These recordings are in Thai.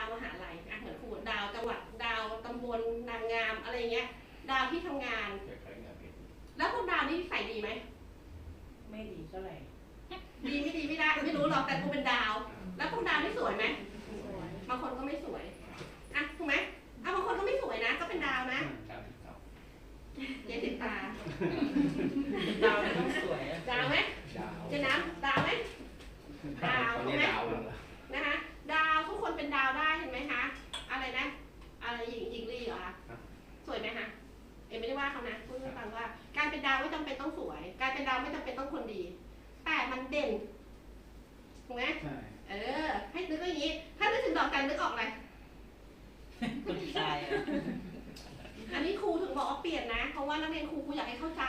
าวมหาลัยอะเถิดคูดาวจังหวัดดาวตำบลนางงามอะไรเงี้ย ดาวที่ทำงานงานแล้วคนดาวนี่ใส่ดีไหม ไม่ดีเท่าไหร่ดีไม่ดีไม่ได้ไม่รู้หรอกแต่กูเป็นดาว แล้วคนดาวนี่สวยไหมสวยบางคนก็ไม่สวย หญิงหญิงลีเหรอคะสวยไหมคะเอ็มไม่ได้ว่าเขานะพูดให้ฟังว่า การเป็นดาวไม่จำเป็นต้องสวย การเป็นดาวไม่จำเป็นต้องคนดี แต่มันเด่นถูกไหมใช่เออ ให้นึกอย่างนี้ ถ้านึกถึงดอกจันนึกออกอะไร คนชายอะอันนี้ครูถึงบอกว่าเปลี่ยนนะ เพราะว่านักเรียนครูครูอยากให้เข้าใจ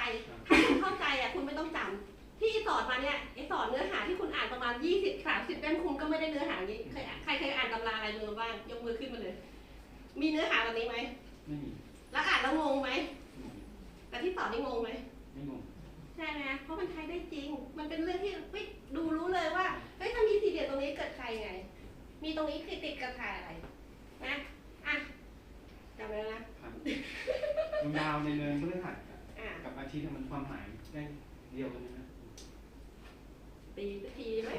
ถ้าคุณเข้าใจอะคุณไม่ต้องจำที่สอนมาเนี่ยไอสอนเนื้อหาที่คุณอ่านประมาณ 20 30เล่มคุณก็ไม่ได้เนื้อหาอย่างนี้เคยอ่านใครเคยอ่านตำราอะไรมือบ้างยกมือขึ้นมาเลย มีเนื้อหาแบบนี้ไหม ไม่มีแล้วอ่านแล้วงงไหมไม่มีแต่ที่สอนนี่งงไหม ไม่งงใช่ไหมเพราะมันใช้ได้จริง มันเป็นเรื่องที่เฮ้ยดูรู้เลยว่า เฮ้ยถ้ามีสี่เหลี่ยมตรงนี้เกิดใครไง มีตรงนี้คือติดกับใครอะไร นะ อะจำไว้แล้วนะ ผ่านดวงดาวในเนินพฤหัสอะ กับอาทิตย์มันความหมายได้เดียวกันนะ ตีสักทีไหม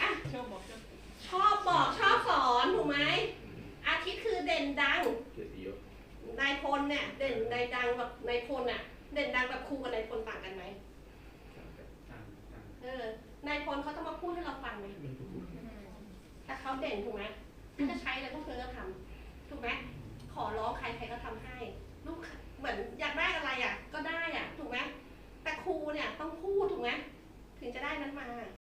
อะ ชอบบอกชอบ ชอบบอกชอบสอนถูกไหมอาทิตย์คือเด่นดัง เกียรติยศ นาย พลเนี่ยเด่นนายดังกับนายพลน่ะ เด่นดังกับครูกับนายพลต่างกันไหมต่างต่างเออนายพลเขาจะมาพูดให้เราฟังไหมแต่เขาเด่นถูกไหมเขาจะใช้อะไรก็เพื่อทำถูกไหมขอร้องใครใครก็ทำให้ ลูกเหมือนอยากได้อะไรอะ ก็ได้อะ ถูกไหมแต่ครูเนี่ยต้องพูดถูกไหมถึงจะได้นั้นมา